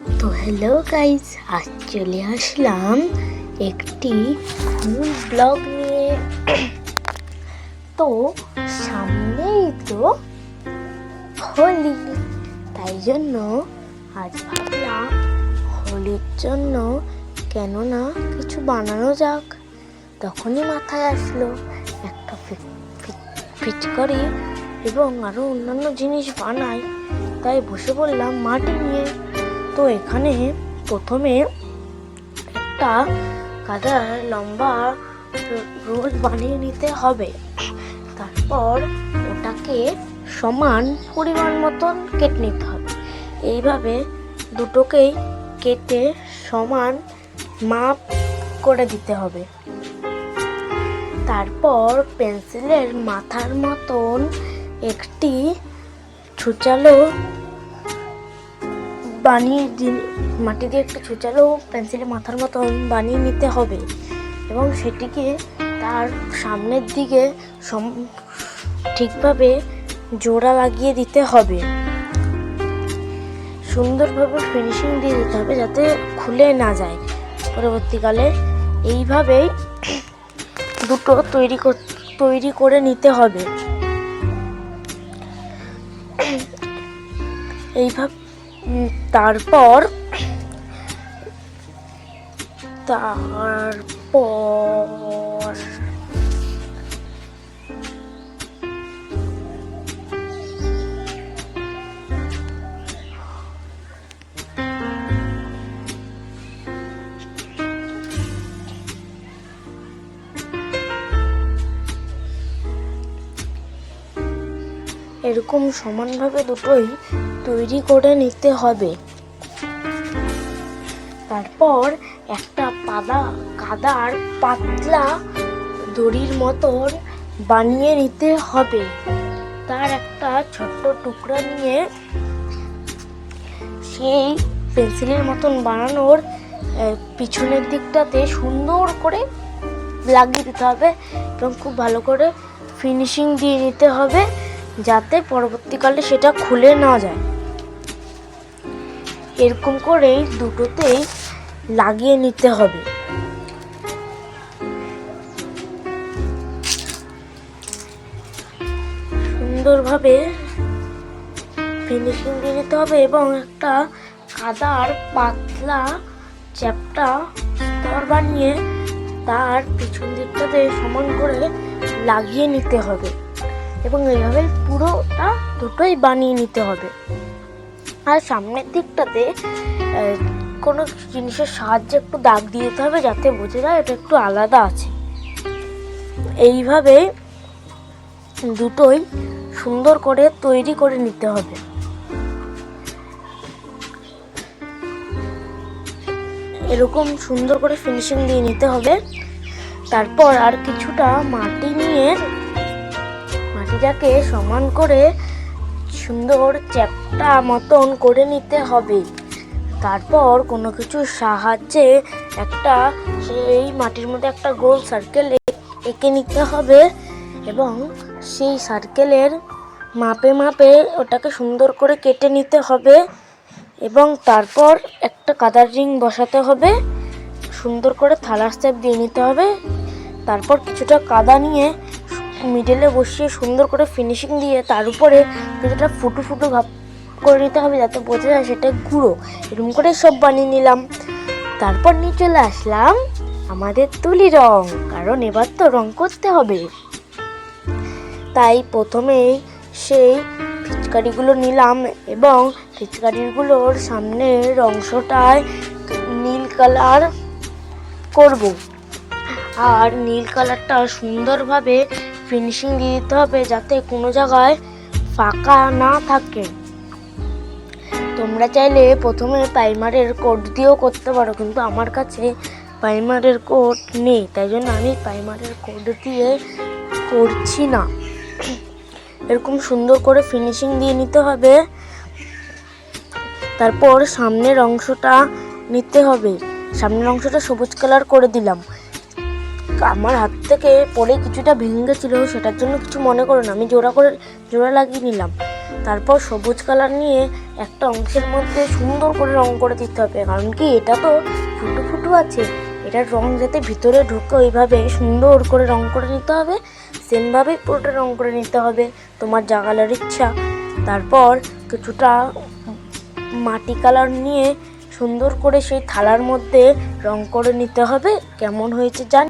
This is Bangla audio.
তো হ্যালো গাইস আজ চলে আসলাম একটি ফুল ব্লগ নিয়ে। তো সামনেই তো হোলি, তাই জন্য আজ ভাবলাম হোলির জন্য কেননা কিছু বানানো যাক। তখনই মাথায় আসলো একটা ফি- ফি- পিচকারি এবং আরও অন্যান্য জিনিস বানাই। তাই বসে পড়লাম মাটি নিয়ে। তো এখানে প্রথমে একটা কাদার লম্বা রোল বানিয়ে নিতে হবে। তারপর ওটাকে সমান পরিমাণ মতন কেটে নিতে হবে। এইভাবে দুটোকেই কেটে সমান মাপ করে দিতে হবে। তারপর পেন্সিলের মাথার মতন একটি ছুচালো বানিয়ে মাটি দিয়ে একটু ছুচালো পেন্সিলের মাথার মতন বানিয়ে নিতে হবে। এবং সেটিকে তার সামনের দিকে সম- ঠিকভাবে জোড়া লাগিয়ে দিতে হবে। সুন্দরভাবে ফিনিশিং দিয়ে দিতে হবে যাতে খুলে না যায়। পরবর্তীকালে এইভাবেই দুটো তৈরি তৈরি করে নিতে হবে। এইভাবে তারপর তারপর এরকম সমানভাবে দুটোই তৈরি করে নিতে হবে। তারপর একটা পাদা কাদার পাতলা দড়ির মতন বানিয়ে নিতে হবে। তার একটা ছোট্ট টুকরা নিয়ে সেই পেন্সিলের মতন বানানোর পিছনের দিকটাতে সুন্দর করে লাগিয়ে দিতে হবে এবং খুব ভালো করে ফিনিশিং দিয়ে নিতে হবে যাতে পরবর্তীকালে সেটা খুলে না যায়। এরকম করেই দুটোতেই লাগিয়ে নিতে হবে। সুন্দরভাবে ফিনিশিং দিয়ে নিতে হবে এবং একটা কাদার পাতলা চ্যাপটা স্তর বানিয়ে তার পিছন দিকটাতে সমান করে লাগিয়ে নিতে হবে। এবং এইভাবে পুরোটা দুটোই বানিয়ে নিতে হবে। আর সামনের দিকটাতে কোনো জিনিসের সাহায্যে একটু দাগ দিয়ে দিতে হবে যাতে বোঝা যায় এটা একটু আলাদা আছে। এইভাবে দুটোই সুন্দর করে তৈরি করে নিতে হবে। এরকম সুন্দর করে ফিনিশিং দিয়ে নিতে হবে। তারপর আর কিছুটা মাটি নিয়ে মাটিটাকে সমান করে সুন্দর চ্যাপটা মতন করে নিতে হবে। তারপর কোনো কিছুর সাহায্যে একটা সেই মাটির মধ্যে একটা গোল সার্কেল এঁকে নিতে হবে এবং সেই সার্কেলের মাপে মাপে ওটাকে সুন্দর করে কেটে নিতে হবে এবং তারপর একটা কাদার রিং বসাতে হবে। সুন্দর করে থালার স্টেপ দিয়ে নিতে হবে। তারপর কিছুটা কাদা নিয়ে মিডলে বসিয়ে সুন্দর করে ফিনিশিং দিয়ে তার উপরে কিছুটা ফুটো ফুটো ভাব করে নিতে হবে যাতে বোঝা যায় সেটা গুঁড়ো। এরকম করে সব বানিয়ে নিলাম। তারপর নিয়ে চলে আসলাম আমাদের তুলি রং, কারণ এবার তো রং করতে হবে। তাই প্রথমেই সেই পিচকারিগুলো নিলাম এবং পিচকারিগুলোর সামনের অংশটায় নীল কালার করব। আর নীল কালারটা সুন্দরভাবে ফিনিশিং দিয়ে দিতে হবে যাতে কোনো জায়গায় ফাঁকা না থাকে। তোমরা চাইলে প্রথমে প্রাইমারের কোড দিয়েও করতে পারো, কিন্তু আমার কাছে প্রাইমারের কোড নেই, তাই জন্য আমি প্রাইমারের কোড দিয়ে করছি না। এরকম সুন্দর করে ফিনিশিং দিয়ে নিতে হবে। তারপর সামনের অংশটা নিতে হবে। সামনের অংশটা সবুজ কালার করে দিলাম। আমার হাত থেকে পড়ে কিছুটা ভেঙে গেছিল, সেটার জন্য কিছু মনে করো না। আমি জোড়া করে, জোড়া লাগিয়ে নিলাম। তারপর সবুজ কালার নিয়ে একটা অংশের মধ্যে সুন্দর করে রং করে দিতে হবে। কারণ কি, এটা তো ফুটু ফুটু আছে। এটার রং যাতে ভিতরে ঢুকে ওইভাবে সুন্দর করে রং করে নিতে হবে। সেমভাবেই পুরোটা রং করে নিতে হবে। তোমার যা কালার ইচ্ছা। তারপর কিছুটা মাটি কালার নিয়ে সুন্দর করে সেই থালার মধ্যে রং করে নিতে হবে। কেমন হয়েছে জান